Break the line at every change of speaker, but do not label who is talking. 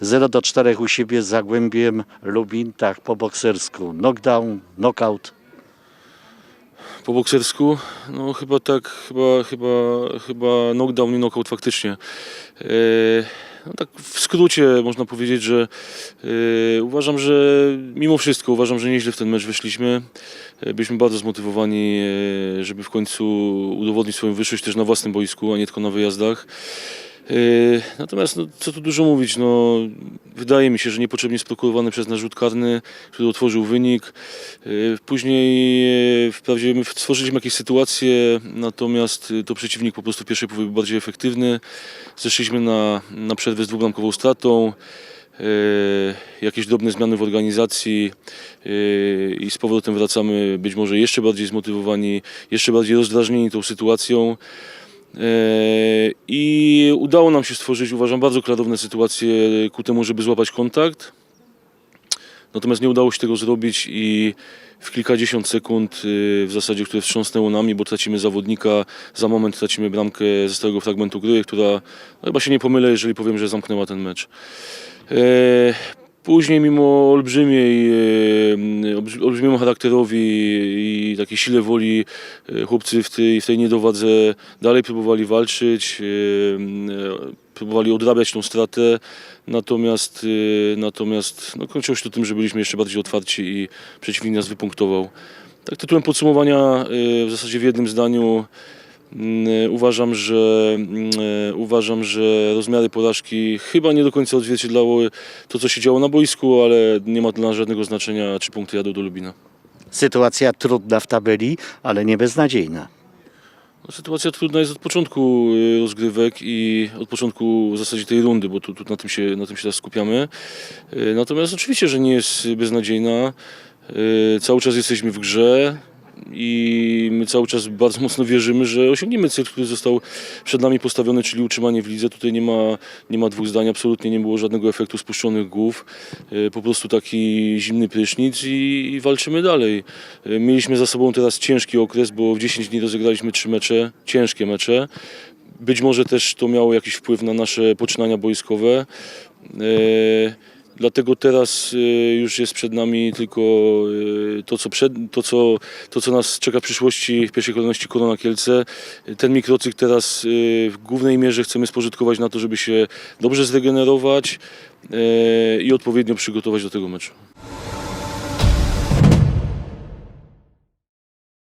0 do 4 u siebie z Zagłębiem Lubin, tak po boksersku. Knockdown, knockout.
Po boksersku, no chyba tak, chyba, chyba, chyba knockdown i knockout faktycznie. E, no tak w skrócie można powiedzieć, że e, uważam, że mimo wszystko uważam, że nieźle w ten mecz wyszliśmy. E, byliśmy bardzo zmotywowani, żeby w końcu udowodnić swoją wyższość też na własnym boisku, a nie tylko na wyjazdach. E, Natomiast no, co tu dużo mówić, no, wydaje mi się, że niepotrzebnie sprokowany przez nasz rzut karny, który otworzył wynik. E, Później e, wprawdzie my stworzyliśmy jakieś sytuacje, natomiast to przeciwnik po prostu w pierwszej połowie był bardziej efektywny. Zeszliśmy na, na przerwę z dwubramkową stratą. Jakieś drobne zmiany w organizacji i z powrotem wracamy być może jeszcze bardziej zmotywowani, jeszcze bardziej rozdrażnieni tą sytuacją. E, I udało nam się stworzyć, uważam, bardzo klarowne sytuacje ku temu, żeby złapać kontakt. Natomiast nie udało się tego zrobić i w kilkadziesiąt sekund y, w zasadzie, które wstrząsnęło nami, bo tracimy zawodnika, za moment tracimy bramkę ze stałego fragmentu gry, która no chyba się nie pomylę, jeżeli powiem, że zamknęła ten mecz. Później mimo olbrzymiej, e, olbrzy- olbrzymiemu charakterowi i takiej sile woli e, chłopcy w tej, w tej niedowadze dalej próbowali walczyć, e, próbowali odrabiać tą stratę, natomiast, natomiast no, kończyło się to tym, że byliśmy jeszcze bardziej otwarci i przeciwnik nas wypunktował. Tak tytułem podsumowania w zasadzie w jednym zdaniu Uważam, że mm, e, uważam, że rozmiary porażki chyba nie do końca odzwierciedlały to, co się działo na boisku, ale nie ma dla nas żadnego znaczenia, czy punkty jadą do Lubina.
Sytuacja trudna w tabeli, ale nie beznadziejna.
No, sytuacja trudna jest od początku y, rozgrywek i od początku w zasadzie tej rundy, bo tu, tu na, tym się, na tym się teraz skupiamy. Y, Natomiast oczywiście, że nie jest beznadziejna. Y, Cały czas jesteśmy w grze i my cały czas bardzo mocno wierzymy, że osiągniemy cel, który został przed nami postawiony, czyli utrzymanie w lidze. Tutaj nie ma, nie ma dwóch zdań, absolutnie nie było żadnego efektu spuszczonych głów. Y, Po prostu taki zimny prysznic i, i walczymy dalej. Y, Mieliśmy za sobą teraz ciężki okres, bo w 10 dni rozegraliśmy trzy mecze, ciężkie mecze. Być może też to miało jakiś wpływ na nasze poczynania boiskowe. Dlatego teraz y, już jest przed nami tylko y, to, co, przed, to, co, to, co nas czeka w przyszłości, w pierwszej kolejności Korona Kielce. Ten mikrocykl teraz y, w głównej mierze chcemy spożytkować na to, żeby się dobrze zregenerować i odpowiednio przygotować do tego meczu.